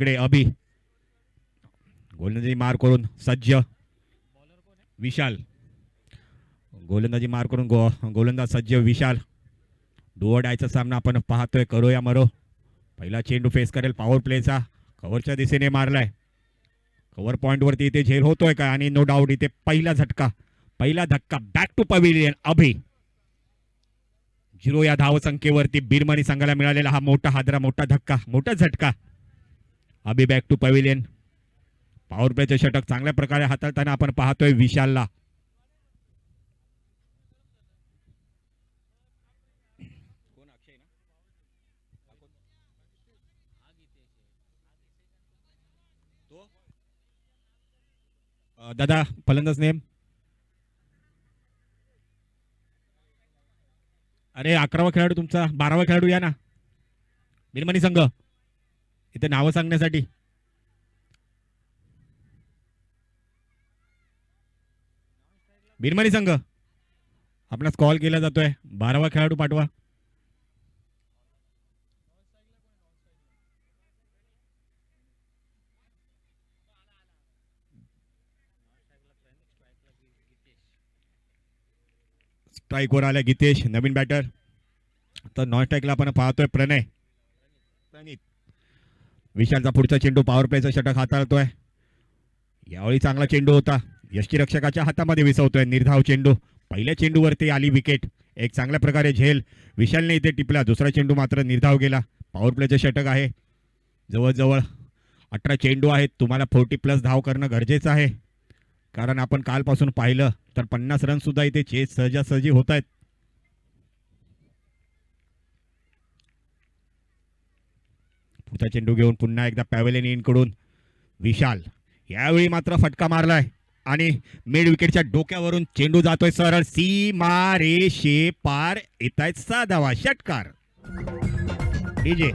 इकडे अभि. गोलंदाजी मार करून सज्ज. विशाल. गोलंदाजी मार करून गो गोलंदाज सज्ज विशाल. डुवडायचा सामना आपण पाहतोय करूया मरो. पहिला चेंडू फेस करेल पॉवर प्लेचा कव्हरच्या दिशेने मारलाय. कव्हर पॉईंटवरती इथे झेल होतोय का? आणि नो डाऊट इथे पहिला झटका. पहिला धक्का back to pavilion Abhi. Zero या धावसंख्येवरती बिरमणी संघाला मिळालेला हा मोठा हादरा मोठा धक्का मोठा झटका. Abhi back to pavilion power प्लेचे षटक चांगल्या प्रकारे हाताळताना आपण पाहतोय विशालला. दादा फलंदाज नेम? अरे अकरावा खेळाडू तुमचा बारावा खेळाडू या ना. निर्मणी संघ. इथे नावं सांगण्यासाठी. बिरमणी संघ. आपणास कॉल केला जातोय. बारावा खेळाडू पाठवा. स्ट्राईकवर आल्या गीतेश नवीन बॅटर तर नॉन स्ट्राईकला आपण पाहतोय प्रणय. प्रणित. विशालचा पुढचा चेंडू पॉवर प्लेचा षटक हाताळतोय. यावेळी चांगला चेंडू होता. यष्टीरक्षकाच्या हातामध्ये विसवतोय. निर्धाव चेंडू. पहिल्या चेंडूवरती आली विकेट एक चांगल्या प्रकारे झेल. विशालने इथे टिपला. दुसरा चेंडू मात्र निर्धाव गेला. पॉवर प्लेचं षटक आहे. जवळजवळ अठरा चेंडू आहेत. तुम्हाला फोर्टी प्लस धाव करणं गरजेचं आहे. कारण आपण कालपासून पाहिलं तर पन्नास रनसुद्धा इथे चेस सहजासहजी होत आहेत पुढचा चेंडू घेऊन पुन्हा एकदा पॅवेलियन इनकडून विशाल यावेळी मात्र फटका मारलाय. आणि मिड विकेटच्या डोक्यावरून चेंडू जातोय सरळ. मारे शे पार येत आहेत साधावा षटकार. डीजे.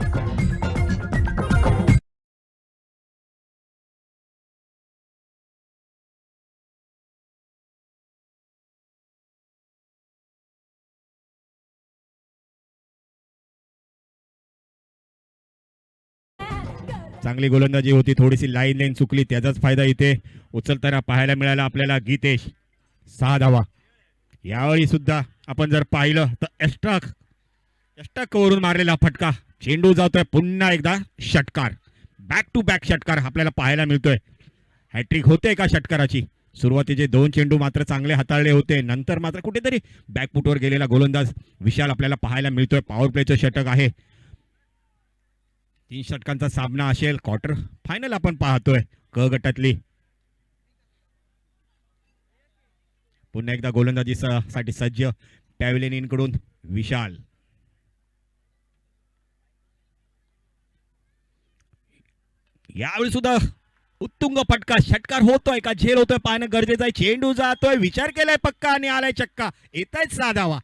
चांगली गोलंदाजी होती थोडीशी लाईन लाईन चुकली त्याचाच फायदा इथे उचलताना पाहायला मिळाला आपल्याला गीतेश. सहा धावा. यावेळी सुद्धा आपण जर पाहिलं तर एस्ट्रा एस्ट्रा वरून मारलेला फटका. चेंडू जातोय पुन्हा एकदा षटकार. बॅक टू बॅक षटकार आपल्याला पाहायला मिळतोय. हॅट्रिक होते का षटकाराची? सुरुवातीचे दोन चेंडू मात्र चांगले हाताळले होते. नंतर मात्र कुठेतरी बॅकफुटवर गेलेला गोलंदाज विशाल आपल्याला पाहायला मिळतोय. पॉवर प्लेचं षटक आहे. तीन षटकांचा सामना असेल. क्वार्टर फायनल आपण पाहतोय. क गटातली. पुन्हा एकदा गोलंदाजी साठी सज्ज पॅव्हलियन विशाल. यावेळी सुद्धा उत्तुंग फटका षटकार होतोय का? झेल होतोय पाहणं गरजेचं आहे. चेंडू जातोय विचार केलाय पक्का आणि आलाय चक्का. येत आहेत साधावा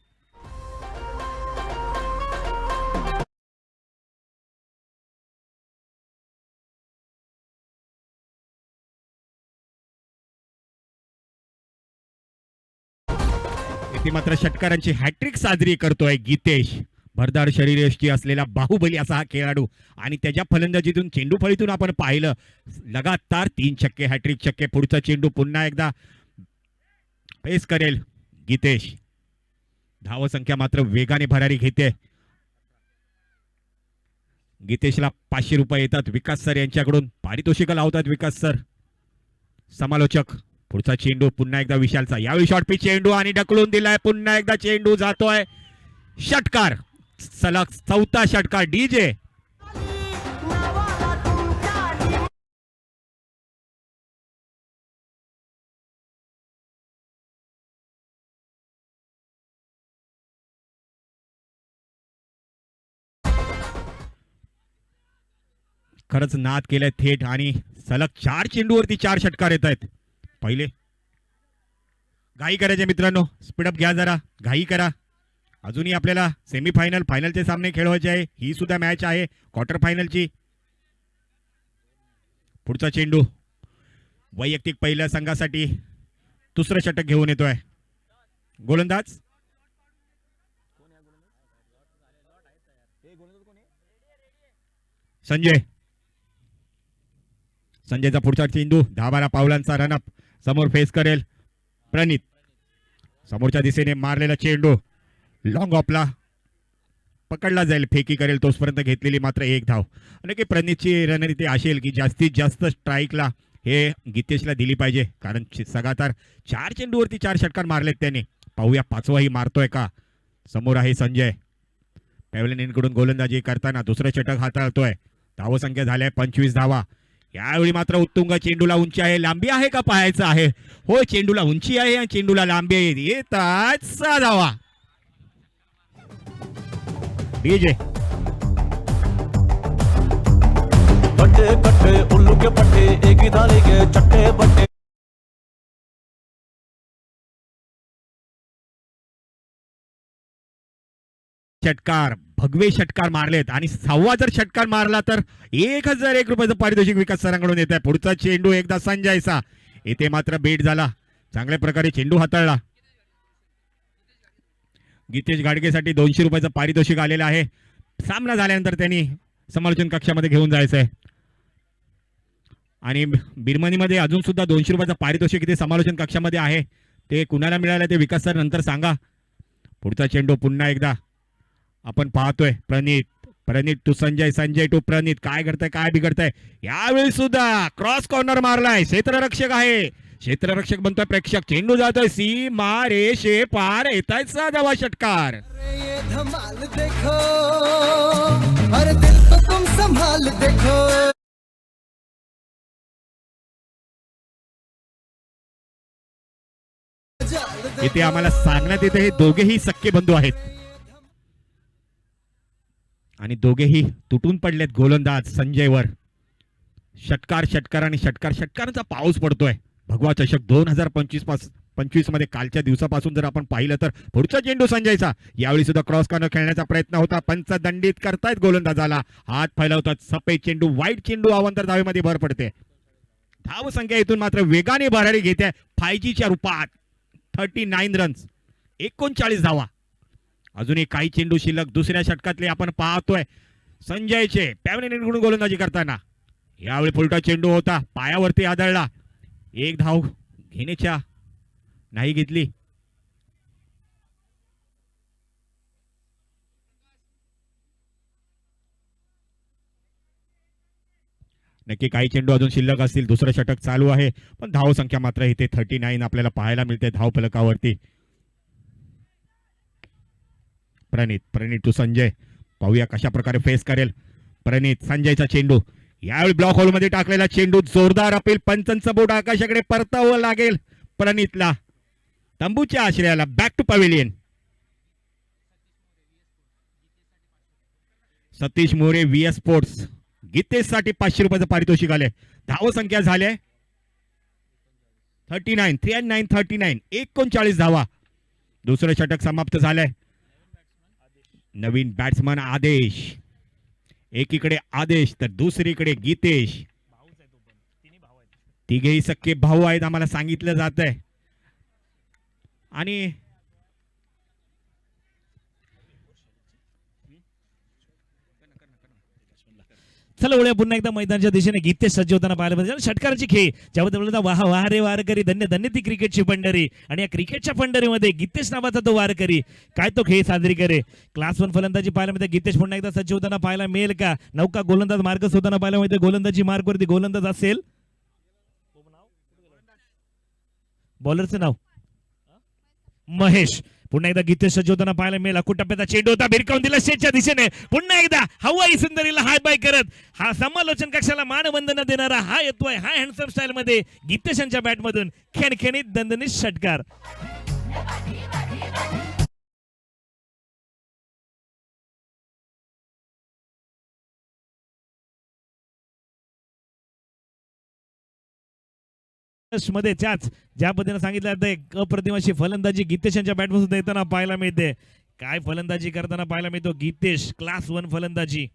ती मात्र षटकारांची हॅट्रिक साजरी करतोय गीतेश. भरदार शरीरयष्टी असलेला बाहुबली असा हा खेळाडू. आणि त्याच्या फलंदाजीतून चेंडू फळीतून आपण पाहिलं. लगातार तीन छक्के हॅट्रिक छक्के पुढचा चेंडू पुन्हा एकदा. फेस करेल गीतेश. धावसंख्या मात्र वेगाने भरारी घेते. गीतेशला पाचशे रुपये येतात विकास सर यांच्याकडून. पारितोषिक लावतात विकास सर. समालोचक. पुढचा चेंडू पुन्हा एकदा विशालचा. यावेळी शॉर्ट पिच चेंडू आणि ढकलून दिलाय. पुन्हा एकदा चेंडू जातोय. षटकार. सलग चौथा षटकार. डीजे खरंच नाद केलाय थेट आणि सलग चार चेंडूवरती चार षटकार येत आहेत पहिले. घाई करायचे मित्रांनो. स्पीडअप घ्या जरा. घाई करा. अजूनही आपल्याला सेमीफायनल फायनलचे सामने खेळवायचे आहे. ही सुद्धा मॅच आहे. क्वार्टर फायनलची पुढचा चेंडू. वैयक्तिक पहिल्या संघासाठी दुसरं षटक घेऊन येतोय. गोलंदाज. संजय. संजयचा पुढचा चेंडू. दहा बारा पावलांचा रनअप समोर फेस करेल प्रणित. समोरच्या दिशेने मारलेला चेंडू. लॉंग ऑफला पकडला जाईल. फेकी करेल. तोचपर्यंत घेतलेली मात्र एक धाव. आणि की प्रणितची रणनीती असेल की जास्तीत जास्त स्ट्राईकला हे गीतेशला दिली पाहिजे. कारण सगातार चार चेंडूवरती चार षटकार मारलेत त्याने. पाहूया पाचवाही मारतोय का? समोर आहे संजय. पॅव्हलियनकडून गोलंदाजी करताना दुसरं षटक हाताळतोय. धावसंख्या झाल्या पंचवीस धावा. यावेळी मात्र उत्तुंग चेंडूला उंची आहे. लांबी आहे का पाहायचं आहे? हो चेंडूला उंची आहे आणि चेंडूला लांबी आहे. येतात सहा धावा डीजे. बट्टे उल्लू के पट्टे एक ही के चट्टे बट्टे षटकार भगवे षटकार मारलेत. आणि सहावा जर षटकार मारला तर एक हजार एक रुपयाचं पारितोषिक विकास सरांकडून येत आहे पुढचा चेंडू एकदा संजयचा. येथे मात्र बेट झाला. चांगल्या प्रकारे चेंडू हाताळला. गीतेश गाडगेसाठी दोनशे रुपयाचं पारितोषिक आलेलं आहे. सामना झाल्यानंतर त्यांनी समालोचन कक्षामध्ये घेऊन जायचं आहे आणि बिरमनीमध्ये अजून सुद्धा दोनशे रुपयाचं पारितोषिक इथे समालोचन कक्षामध्ये आहे. ते कुणाला मिळालं ते विकास सर नंतर सांगा. पुढचा चेंडू पुन्हा एकदा. आपण पाहतोय प्रणित. Pranit to Sanjay Sanjay to Pranit. काय करताय काय बिघडतंय? यावेळी सुद्धा क्रॉस कॉर्नर मारलाय. क्षेत्ररक्षक आहे. क्षेत्ररक्षक बनतोय प्रेक्षक. चेंडू जातोय. सी मारे शे पार येताय साधावा षटकार। इथे आम्हाला सांगण्यात येते हे दोघेही सख्खे बंधू आहेत. आणि दोघेही तुटून पडलेत गोलंदाज संजयवर. षटकार षटकार आणि षटकार षटकारांचा पाऊस पडतोय. भगवा चषक दोन हजार पंचवीस पास पंचवीसमध्ये कालच्या दिवसापासून जर आपण पाहिलं तर पुढचा चेंडू संजयचा. यावेळी सुद्धा क्रॉस कॉर्नर खेळण्याचा प्रयत्न होता. पंच दंडित करतायत गोलंदाजाला. हात फैलवतात सफेद चेंडू वाईट चेंडू अवंतर धावेमध्ये भर पडते. धाव संख्या इथून मात्र वेगाने भरारी घेते. फाय जीच्या रूपात थर्टी नाईन रन्स एकोणचाळीस धावा. अजूनही काही चेंडू शिल्लक दुसऱ्या षटकातले आपण पाहतोय. संजयचे पॅव्हलियनकडून गोलंदाजी करताना. यावेळी फुलटा चेंडू होता पायावरती आदळला. एक धाव घेण्याच्या नाही घेतली. नक्की काही चेंडू अजून शिल्लक असतील दुसरं षटक चालू आहे. पण धाव संख्या मात्र इथे थर्टी नाईन आपल्याला पाहायला मिळते धाव फलकावरती. प्रणित प्रणित टू संजय. पाहूया कशा प्रकारे फेस करेल. प्रणित संजयचा चेंडू. यावेळी ब्लॉक होलमध्ये टाकलेला चेंडू जोरदार अपील. पंचांचं बोट आकाशाकडे परतावं लागेल प्रणितला. तंबूच्या आश्रयाला back to pavilion Satish More V S sports गीतेशसाठी पाचशे रुपयाचं पारितोषिक आले धाव संख्या झाले thirty nine three and nine thirty nine एकोणचाळीस धावा. दुसरं षटक समाप्त झालंय. नवीन बॅट्समन आदेश. एकीकडे आदेश तर दुसरीकडे गीतेश. तिघेही सख्खे भाऊ आहेत आम्हाला सांगितलं जात आहे आणि चला उड्या पुन्हा एकदा मैदानाच्या दिशेने. गीते सज्ज होताना पाहायला पाहिजे षटकाराची खेळ. ज्यामध्ये वाह वाह रे वारकरी धन्य धन्य ती क्रिकेटची पंढरी. आणि या क्रिकेटच्या पंढरीमध्ये गीतेश नावाचा तो वारकरी काय तो खेळ साजरी करे? क्लास वन फलंदाजी पाहायला मिळते. गीतेश पुन्हा एकदा सज्ज होताना पाहायला मिळेल का? नौका गोलंदाज मार्ग होताना पाहायला मिळते. गोलंदाजी मार्गवरती गोलंदाज असेल? बॉलरचं नाव? महेश. पुन्हा एकदा गीतेश सज्ज पाहायला मिळेल. अकुटप्प्याचा चेंडू होता भिरकावून दिला. शेटच्या दिशेने. पुन्हा एकदा हवाई सुंदरीला हाय बाय करत. हा समालोचन कक्षाला मानवंदना देणारा हा येतोय. हा हँडसम स्टाईल मध्ये गीतेशांच्या बॅट मधून खेणखेणीत दणदणीत षटकार. मध्ये त्याच ज्या पद्धतीने सांगितलं जातं एक अप्रतिम फलंदाजी गीतेशांच्या बॅटमधून देताना पाहायला मिळते. काय फलंदाजी करताना पाहायला मिळतो? गीतेश क्लास वन फलंदाजी.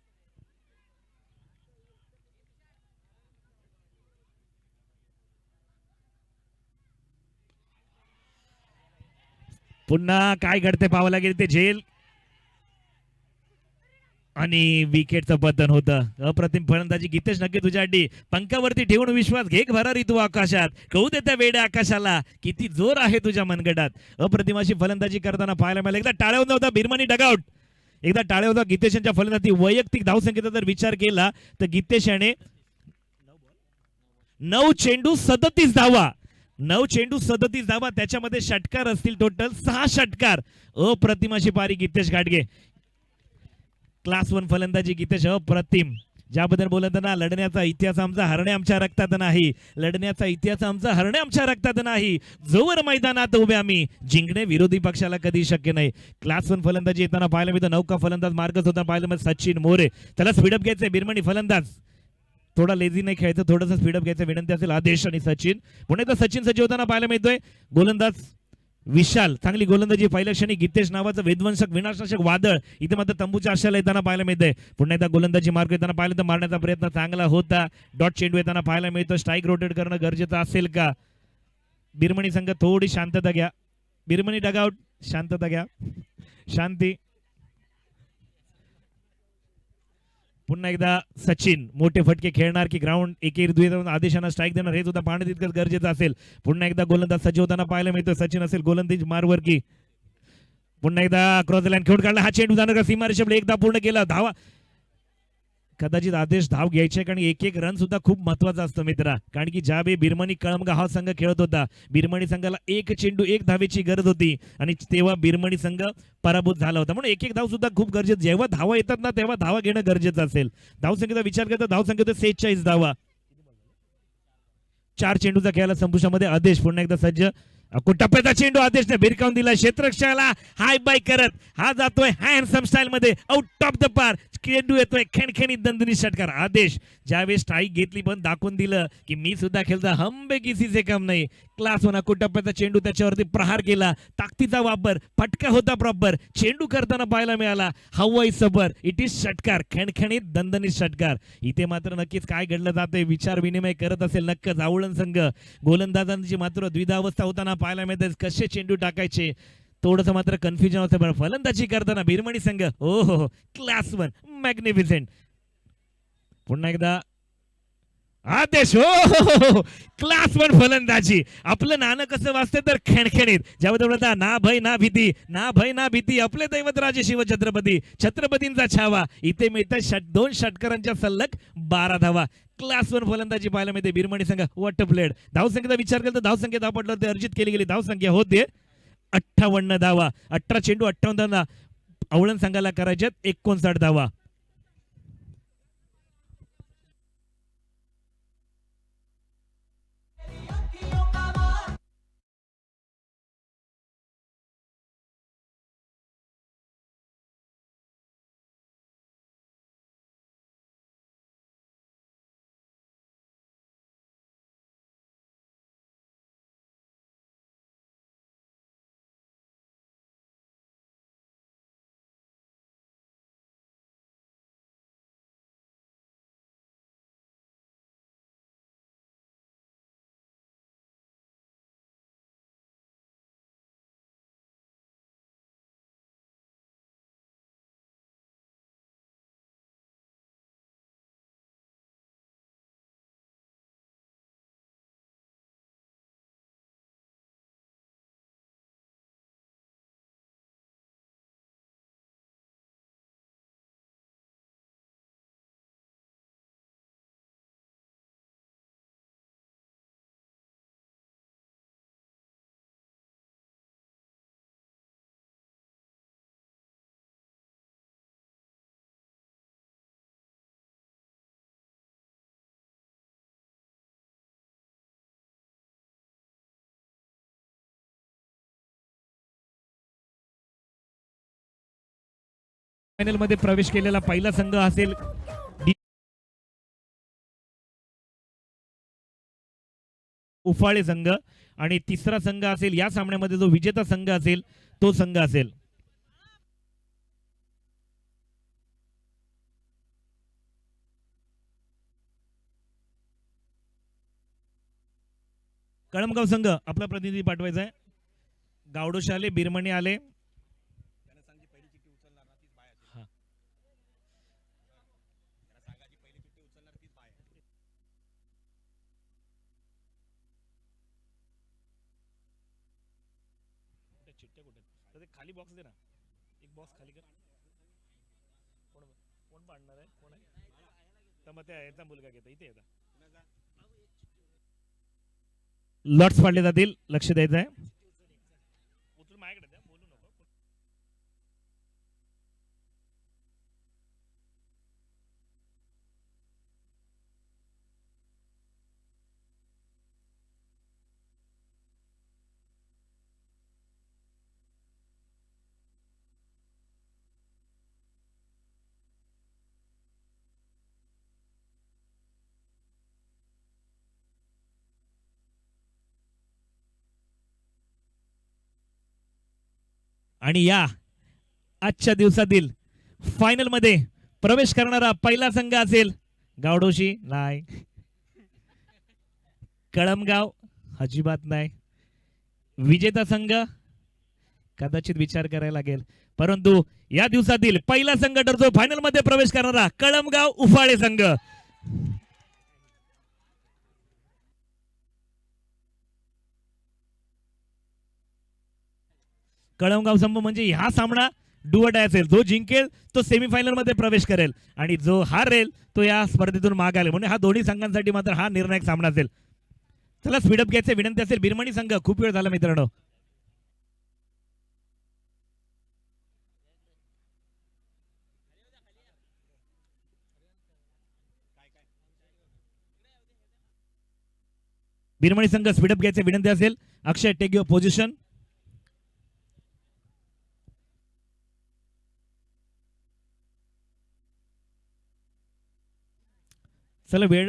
पुन्हा काय घडते पाहावं लागेल ते झेल आणि विकेटचं पतन होतं. अप्रतिम फलंदाजी गीतेश नक्की तुझ्यासाठी पंखावरती ठेवून विश्वास घे भरारी तू आकाशात. कळू दे त्या वेड्या आकाशाला. किती जोर आहे तुझ्या मनगटात. अप्रतिमाशी फलंदाजी करताना पाहायला मिळालं. एकदा टाळ्या होता बिरमानी डगआउट एकदा टाळ्या होता गीतेश यांच्या फलंदाजी वैयक्तिक धावसंख्येचा जर विचार केला तर गीतेश याने नऊ चेंडू सदतीस धावा. नऊ चेंडू सदतीस धावा. त्याच्यामध्ये षटकार असतील टोटल सहा षटकार. अप्रतिमाशी पारी गीतेश गाडगे क्लास वन फलंदाजी गीतेश अप्रतिम ज्याबद्दल बोलत ना लढण्याचा इतिहास आमचा हरणे आमच्या रक्तात नाही. लढण्याचा इतिहास आमचा हरणे आमच्या रक्तात नाही. जोवर मैदानात उभे आम्ही जिंकणे विरोधी पक्षाला कधी शक्य नाही. क्लास वन फलंदाजी येताना पाहायला मिळतो नौका फलंदाज मार्गच होता पाहायला मिळतं सचिन मोरे. त्याला स्पीडअप घ्यायचंय बिरमणी फलंदाज. थोडा लेझी नाही खेळायचं थोडंसं स्पीडअप घ्यायचं विनंती असेल आदेश आणि सचिन. पुणे तर सचिन सचिव होताना पाहायला मिळतोय. गोलंदाज विशाल चांगली गोलंदाजी पहिल्या क्षणी गीतेश नावाचं विध्वंसक विनाशनाशक वादळ. इथे मात्र तंबूच्या आशाला येताना पाहायला मिळतंय. पुन्हा एकदा गोलंदाजी मार्ग येताना पाहिलं तर मारण्याचा प्रयत्न चांगला होता. डॉट चेंडू येताना पाहायला मिळतो. स्ट्राईक रोटेट करणं गरजेचं असेल का? बिरमणी संघ थोडी शांतता घ्या. बिरमणी डगआउट शांतता घ्या. शांती. पुन्हा एकदा सचिन मोठे फटके खेळणार की ग्राउंड एकेरी दुहेर आदेशांना स्ट्राईक देणार हे सुद्धा पाहणं तितकंच गरजेचं असेल. पुन्हा एकदा गोलंदाज सज्ज होताना पाहायला मिळतो सचिन असेल गोलंदाज मारवर की पुन्हा एकदा क्रॉस लाईन खेळून काढला हा चेंडू जाणार का सीमा रेषेकडे एकदा पूर्ण केला. धावा. कदाचित आदेश धाव घ्यायचे कारण एक एक रन सुद्धा खूप महत्त्वाचा असतो मित्रा. कारण की ज्यावेळी बिरमणी कळमगा हा संघ खेळत होता बिरमणी संघाला एक चेंडू एक धावेची गरज होती. आणि तेव्हा बिरमणी संघ पराभूत झाला होता. म्हणून एक एक धाव सुद्धा खूप गरजेचं जेव्हा धावा येतात ना तेव्हा धावा घेणं गरजेचं असेल. धावसंख्येचा विचार करता धावसंख्येचा सेहेचाळीस धावा. चार चेंडूचा खेळाला संपुष्टामध्ये आदेश पुन्हा एकदा सज्ज. टप्प्याचा चेंडू आदेशने भिरकावून दिला. क्षेत्रक्षाला हाय बाय करत हा जातोय हँडसम स्टाईल मध्ये आउट ऑफ द पार चेंडू येतोय खणखणीत दंदुनी षटकार. आदेश ज्यावेळेस स्ट्राईक घेतली पण दाखवून दिलं की मी सुद्धा खेळता हंबे किसीचे काम नाही. क्लास होणार कुटप्प्याचा चेंडू त्याच्यावरती प्रहार केला ताकदीचा वापर फटका होता प्रॉपर चेंडू करताना पाहायला मिळाला हवाई सबर. इट इज षटकार खेणखेणीत दंदनी षटकार. इथे मात्र नक्कीच काय घडलं जाते विचार विनिमय करत असेल नक्कच आवळण संघ. गोलंदाजांची मात्र द्विधावस्था होताना पाहायला मिळते कसे चेंडू टाकायचे. थोडंसं मात्र कन्फ्युजन होतं बरं फलंदाजी करताना बिरमणी संघ हो हो क्लास वन मॅग्निफिसेंट पुन्हा एकदा. आदेश हो क्लास वन फलंदाजी. आपलं नाणं कसं वाचते तर खेणखेणीत. ज्याबद्दल ना भय ना भीती ना भय ना भीती आपले दैवत राजे शिवछत्रपती छत्रपतींचा छावा. इथे मिळतात षट दोन षटकरांच्या सल्लग बारा धावा. क्लास वन फलंदाजी पाहायला मिळते बिरमणी संघ वॉट प्लेड धावसंख्येचा विचार केला तर धावसंख्या धावपटलं होते अर्जित केली गेली. धावसंख्या होते. अठ्ठावन्न धावा. अठरा चेंडू अठ्ठावन्न धावा. आवळण संघाला करायच्यात एकोणसाठ धावा. फायनलमध्ये प्रवेश केलेला पहिला संघ असेल. उफाळे संघ. आणि तिसरा संघ असेल या सामन्यामध्ये जो विजेता संघ असेल तो संघ असेल. कळमगाव संघ आपला प्रतिनिधी पाठवायचा आहे. गावडोश आले बिरमणी आले. कुठे तर ते खाली बॉक्स दे ना. एक बॉक्स खाली कर. कोण कोण पाडणार आहे? कोण आहे? तर मग त्या याचा मुलगा घेता. इथे येता लॉट्स पाडले जातील. लक्ष द्यायचं आहे. आणि या आजच्या दिवसातील फायनलमध्ये प्रवेश करणारा पहिला संघ असेल गावडोशी. नाही. कळमगाव अजिबात नाही. विजेता संघ कदाचित विचार करायला लागेल. परंतु या दिवसातील पहिला संघ ठरतो. फायनलमध्ये प्रवेश करणारा कळमगाव उफाळे संघ. कळमगाव संघ म्हणजे हा सामना डुअट असेल. जो जिंकेल तो सेमीफायनलमध्ये प्रवेश करेल. आणि जो हारेल तो या स्पर्धेतून मागायला म्हणून हा दोन्ही संघांसाठी मात्र हा निर्णायक सामना असेल. चला स्पीडअप घ्यायचे. विनंती असेल बिरमणी संघ. खूप वेळ झाला मित्रांनो. बिरमणी संघ स्पीडअप घ्यायचे. विनंती असेल अक्षय टेक युअर पोझिशन चला वेळ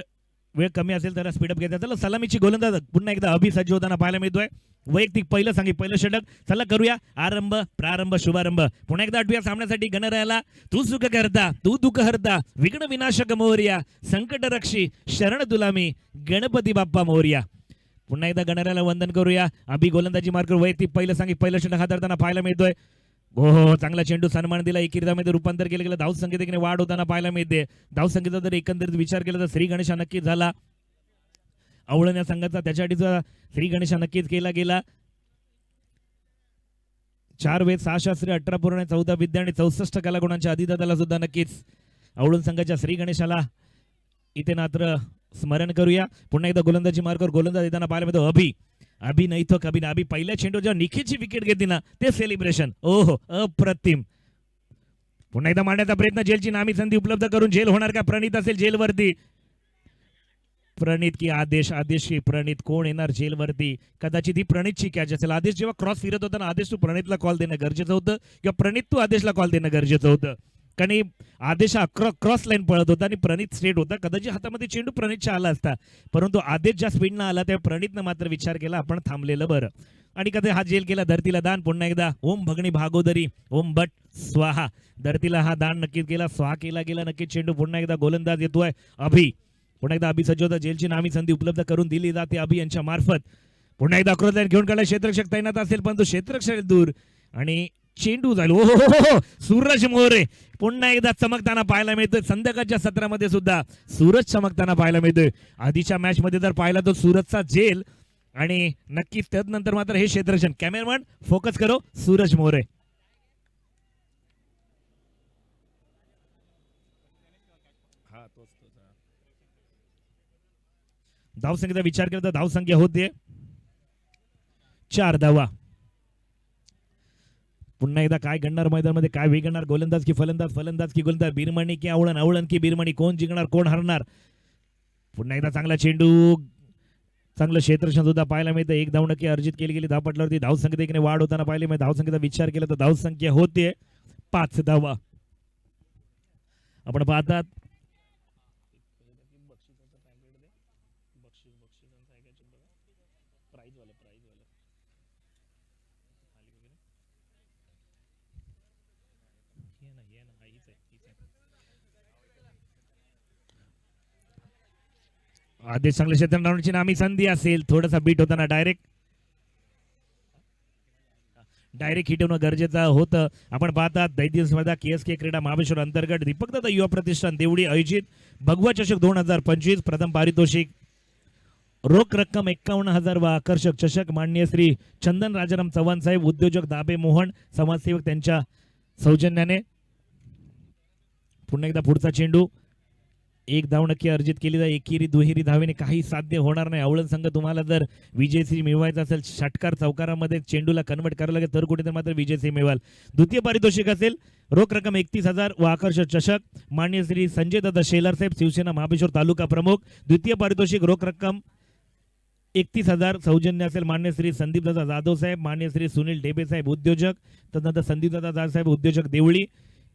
वेळ कमी असेल तर स्पीडअप घेता चला सलामीची गोलंदाज पुन्हा एकदा अभि सज्ज होताना पाहायला मिळतोय. वैयक्तिक पहिलं सांगे पहिलं षटक. चला करूया. आरंभ प्रारंभ शुभारंभ. पुन्हा एकदा आठवूया सामन्यासाठी गणरायाला तू सुख करता तू दुःख हरता विघ्न विनाशक मोहर्या संकट रक्षी शरण तुलामी गणपती बाप्पा मोर्या. पुन्हा एकदा गणरायाला वंदन करूया. अभि गोलंदाजी मार्कर वैयक्तिक पहिलं सांगी पहिलं षटक हाताळताना पाहायला मिळतोय. हो हो चांगला चेंडू सन्मान दिला. एकिरदामध्ये रूपांतर केलं गेलं. धाव संख्येने वाढ होताना पाहायला मिळते. धाव संख्येचा जर एकंदरीत विचार केला तर श्री गणेशा नक्कीच झाला. आवळण या संघाचा त्याच्यासाठीचा श्री गणेशा नक्कीच केला गेला. चार वेद सहा शास्त्री अठरा पूर्ण चौदा विद्या आणि चौसष्ट कलागुणांच्या अधिदाताला सुद्धा नक्कीच आवळून संघाच्या श्री गणेशाला इथे मात्र स्मरण करूया. पुन्हा एकदा गोलंदाजी मार्कर गोलंदाज येताना पाहायला मिळतो अभि. अभि नाही तो कभी ना अभि पहिल्या चेंडू जेव्हा निखिलची विकेट घेतली ना ते सेलिब्रेशन ओहो अप्रतिम। पुन्हा एकदा मांडण्याचा प्रयत्न जेलची नामी संधी उपलब्ध करून जेल होणार का? प्रणित असेल जेलवरती. प्रणित की आदेश आदेश की प्रणित. कोण येणार जेलवरती? कदाचित ही प्रणितची कॅच असेल. आदेश जेव्हा क्रॉस फिरत होता ना आदेश तू प्रणितला कॉल देणं गरजेचं होतं? किंवा प्रणित तू आदेशला कॉल देणं गरजेचं होतं? कारण आदेश हा क्रॉस लाईन पळत होता आणि प्रणित स्ट्रेट होता. कदाचित हातामध्ये चेंडू प्रणितच्या आला असता. परंतु आदेश ज्या स्पीडनं आला त्या प्रणितनं मात्र विचार केला आपण थांबलेलं बरं. आणि कधी हा जेल केला धरतीला दान. पुन्हा एकदा ओम भगणी भागोदरी ओम भट स्वाहा. धरतीला हा दान नक्कीच केला स्वाहा केला गेला नक्कीच चेंडू. पुन्हा एकदा गोलंदाज येतोय अभि. पुन्हा एकदा अभि सज्ज होता जेलची नामी संधी उपलब्ध करून दिली जाते अभि यांच्या मार्फत. पुन्हा एकदा अक्रोज लाईन घेऊन काढला क्षेत्रक्षक तैनात असेल पण तो क्षेत्ररक्षक दूर. आणि चेंडू जाईल. ओ हो हो हो. सूरज मोरे. पुन्हा एकदा चमकताना पाहायला मिळतोय. संध्याकाळच्या सत्रामध्ये सुद्धा सूरज चमकताना पाहायला मिळतोय. आधीच्या मॅच मध्ये जर पाहिला तर सूरजचा जेल. आणि नक्कीच त्यानंतर मात्र हे क्षेत्ररक्षण. कॅमेरामॅन फोकस करो. सूरज मोरे. हा. धावसंख्येचा विचार केला तर धावसंख्या होते. चार धावा. पुन्हा एकदा काय घडणार मैदानामध्ये? काय वेगणार गोलंदाज की फलंदाज? फलंदाज की गोलंदाज बिरमणी की आवळण? आवळण की बिरमणी? कोण जिंकणार? कोण हरणार? पुन्हा एकदा चांगला चेंडू. चांगलं क्षेत्ररक्षण सुद्धा पाहायला मिळतं. एक धाव नक्की अर्जित केली गेली धापटल्यावरती धावसंख्येने वाढ होताना पाहिली मी धावसंख्येचा विचार केला तर धावसंख्या होते. पाच धावा. आपण पाहतात. आदेश चांगले क्षेत्र राऊंडची नामी संधी असेल थोडासा बीट होताना डायरेक्ट डायरेक्ट हिट होणं गरजेचं होतं. आपण पाहतात दैदिन स्पर्धा के एस के क्रीडा महाबळेश्वर अंतर्गत दीपक दादा युवा प्रतिष्ठान देवडी आयोजित भगवा चषक दोन हजार पंचवीस प्रथम पारितोषिक. रोख रक्कम एक्कावन्न हजार व आकर्षक चषक मान्य श्री चंदन राजाराम चव्हाण साहेब उद्योजक दाबे मोहन समाजसेवक त्यांच्या सौजन्याने. पुन्हा एकदा पुढचा चेंडू. एक धाव नक्की अर्जित केली जाईल. एकेरी दुहेरी धावेने काही साध्य होणार नाही. आवळण संघ तुम्हाला जर विजयश्री मिळवायचा असेल षटकार चौकारामध्ये चेंडूला कन्वर्ट करावं लागेल तर कुठे तर मात्र विजयश्री मिळवाल. द्वितीय पारितोषिक असेल. रोख रक्कम एकतीस हजार व आकर्षक चषक. मान्य श्री संजय दादा शेलार साहेब शिवसेना महाबळेश्वर तालुका प्रमुख. द्वितीय पारितोषिक रोख रक्कम एकतीस हजार. सौजन्य असेल मान्य श्री संदीपदादा जाधव साहेब मान्य श्री सुनील डेबे साहेब उद्योजक. तदनंतर संदीपदादा जाधव साहेब उद्योजक देवळी.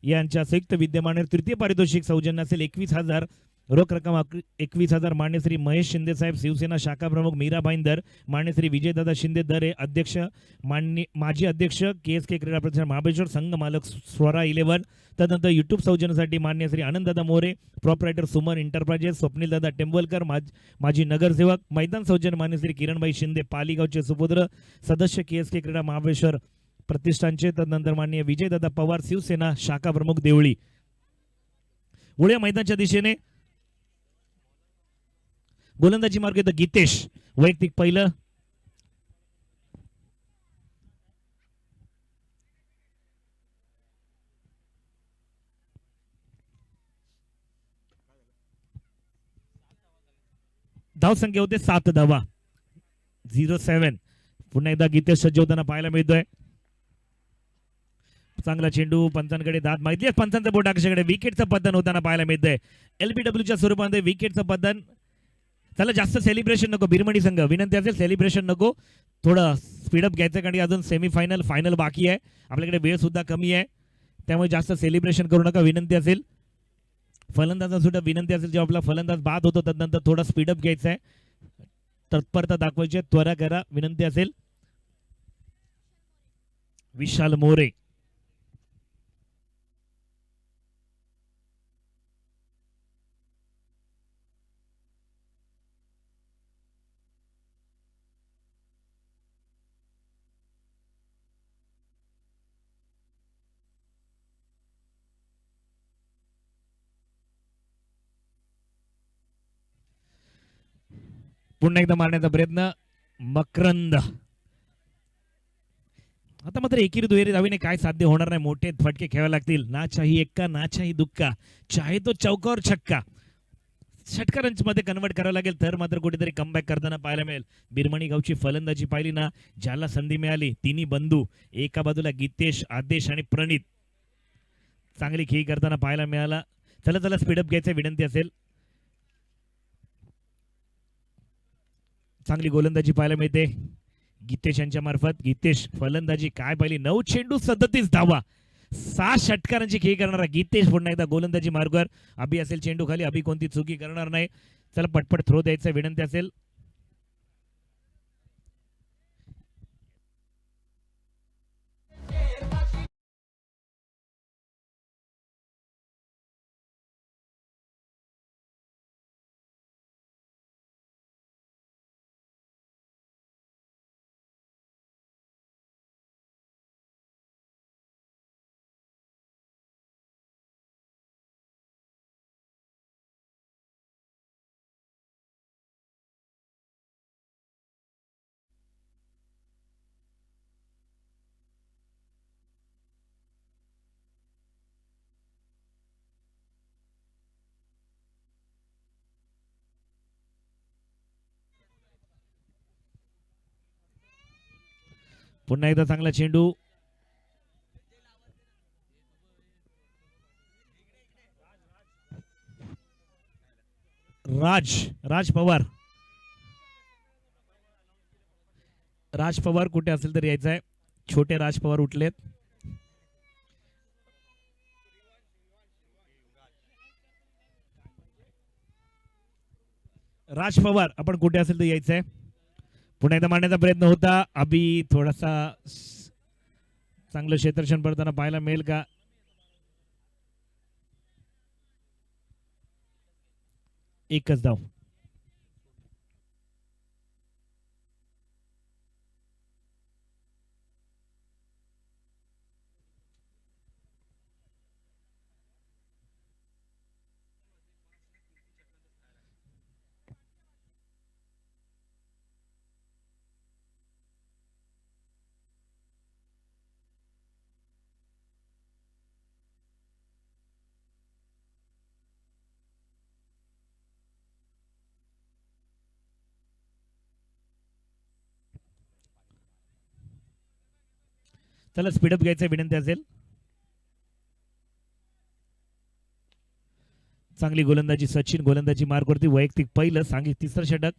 यांच्या संयुक्त विद्यमाने तृतीय पारितोषिक सौजन्य असेल एकवीस हजार. रोख रक्कम एकवीस हजार मान्यश्री महेश शिंदे साहेब शिवसेना शाखा प्रमुख मीरा भाईंदर मान्यश्री विजयदादा शिंदे दरे अध्यक्ष मान्य माजी अध्यक्ष के एस के क्रीडा प्रतिष्ठान महाबळेश्वर संघ मालक स्वरा इलेव्हन तदनंतर युट्यूब सौजन्यासाठी मान्य श्री आनंददादा मोरे प्रॉपरायटर सुमन एंटरप्राइजेस स्वप्नील दादा टेंबलकर माज माजी नगरसेवक मैदान सौजन्य मान्य श्री किरणबाई शिंदे पालीगावचे सुपुत्र सदस्य के एस के क्रीडा महाबळेश्वर प्रतिष्ठानचे तदनंतर माननीय विजयदादा पवार शिवसेना शाखा प्रमुख देवळी. उड्या मैदानच्या दिशेने. गोलंदाजी मार्ग येतं गीतेश. वैयक्तिक पहिलं. धावसंख्या होते सात धावा. Zero seven. पुन्हा एकदा गीतेश सज्ज होताना पाहायला मिळतोय. चांगला चेंडू पंचांकडे दाद माहिती आहे पंचांचं बोट आकाशाकडे विकेटचं पतन होताना पाहायला मिळतंय. एलबीडब्ल्यूच्या स्वरूपामध्ये विकेटचं पतन. चला जास्त सेलिब्रेशन नको. बिरमणी संघ. विनंती असेल सेलिब्रेशन नको. थोडं स्पीडअप घ्यायचं कारण की अजून सेमीफायनल फायनल बाकी आहे. आपल्याकडे वेळ सुद्धा कमी आहे. त्यामुळे जास्त सेलिब्रेशन करू नका. विनंती असेल. फलंदाजा सुद्धा विनंती असेल जेव्हा आपला फलंदाज बाद होतो त्यानंतर थोडा स्पीडअप घ्यायचा आहे. तत्परता दाखवायची त्वरा करा. विनंती असेल. विशाल मोरे. पुन्हा एकदा मारण्याचा प्रयत्न. मकरंद. आता मात्र एकेरी दुहेरी धावीने काय साध्य होणार नाही. मोठे फटके खेळावे लागतील. ना चाही एक्का ना चाही दुक्का. चाहे तो चौकावर छक्का. षटकारांच्या मध्ये कन्वर्ट करावं लागेल. तर मात्र कुठेतरी कमबॅक करताना पाहायला मिळेल. बिरमणी गावची फलंदाजी पाहिली ना ज्याला संधी मिळाली तिन्ही बंधू. एका बाजूला गीतेश आदेश आणि प्रणित. चांगली खेळी करताना पाहायला मिळाला. चला चला स्पीडअप घ्यायचं. विनंती असेल. चांगली गोलंदाजी पाहायला मिळते. गीतेश यांच्या मार्फत. गीतेश फलंदाजी काय पाहिली? नऊ चेंडू सदतीस धावा. सहा षटकारांची खेळी करणारा गीतेश पुन्हा एकदा गोलंदाजी मार्गावर. अभि असेल चेंडू खाली अभि कोणती चुकी करणार नाही. चला पटपट थ्रो द्यायचा. विनंती असेल. पुन्हा एकदा चांगला चेंडू. राज राज पवार. राज पवार कुठे असेल तर यायचं आहे छोटे राज पवार उठलेत. राज पवार आपण कुठे असेल तर यायचं आहे पुन्हा एकदा मांडण्याचा प्रयत्न होता. अभि थोडासा चांगलं क्षेत्रक्षण पडताना पाहायला मिळेल का? एकच धाव. चला स्पीडअप घ्यायचं विनंती असेल. चांगली गोलंदाजी सचिन गोलंदाजी मार्कवरती वैयक्तिक पहिलं सांगित तिसरं षटक.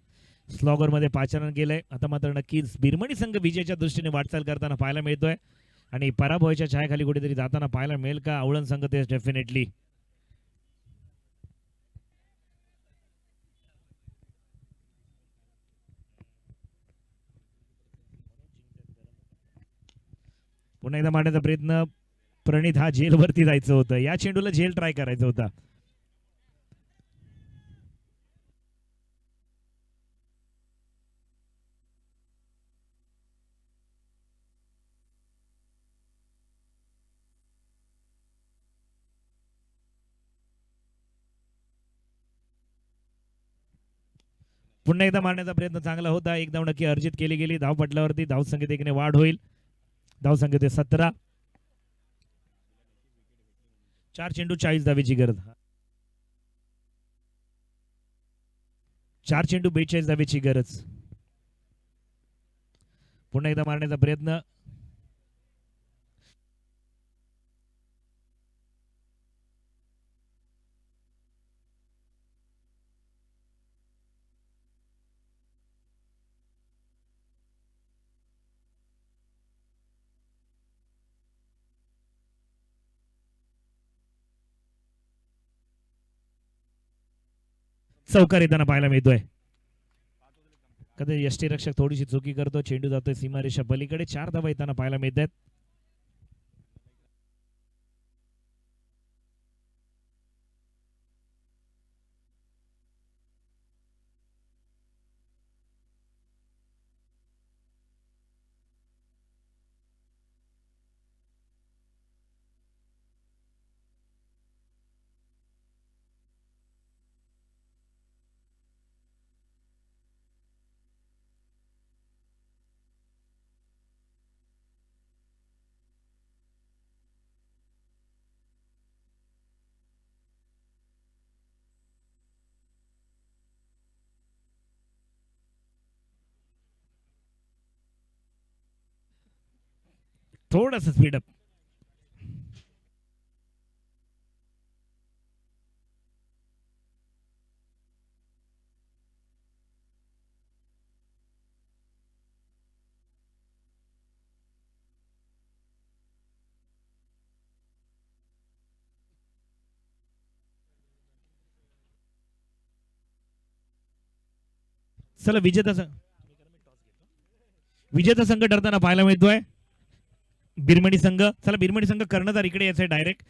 स्लॉगरमध्ये पाच रन गेलंय आता मात्र नक्कीच बिरमणी संघ विजयाच्या दृष्टीने वाटचाल करताना पाहायला मिळतोय. आणि पराभवाच्या छायाखाली कुठेतरी जाताना पाहायला मिळेल का? आवळण संघ ते डेफिनेटली पुन्हा एकदा मारण्याचा प्रयत्न. प्रणित हा जेलवरती जायचं होतं. या चेंडूला जेल ट्राय करायचं होता. पुन्हा एकदा मारण्याचा प्रयत्न चांगला होता. एक धाव नक्की अर्जित केली गेली. धाव पटल्यावरती धाव संख्येत एकने वाढ होईल. धाव संख्येत सतरा. चार चेंडू चाळीस धावेची गरज चार चेंडू बेचाळीस धावेची गरज. पुन्हा एकदा मारण्याचा प्रयत्न. चौकार येताना पाहायला मिळतोय. कधी यष्टीरक्षक थोडीशी चुकी करतो चेंडू जातोय सीमारेषा पलीकडे चार धावा येताना पाहायला मिळत आहेत थोडस स्पीडअप चला विजेता संघ विजेता संघ ठरताना पाहायला मिळतोय. बिरमणी संघ चला बिरमणी संघ कर्णधार इकडे यायचंय डायरेक्ट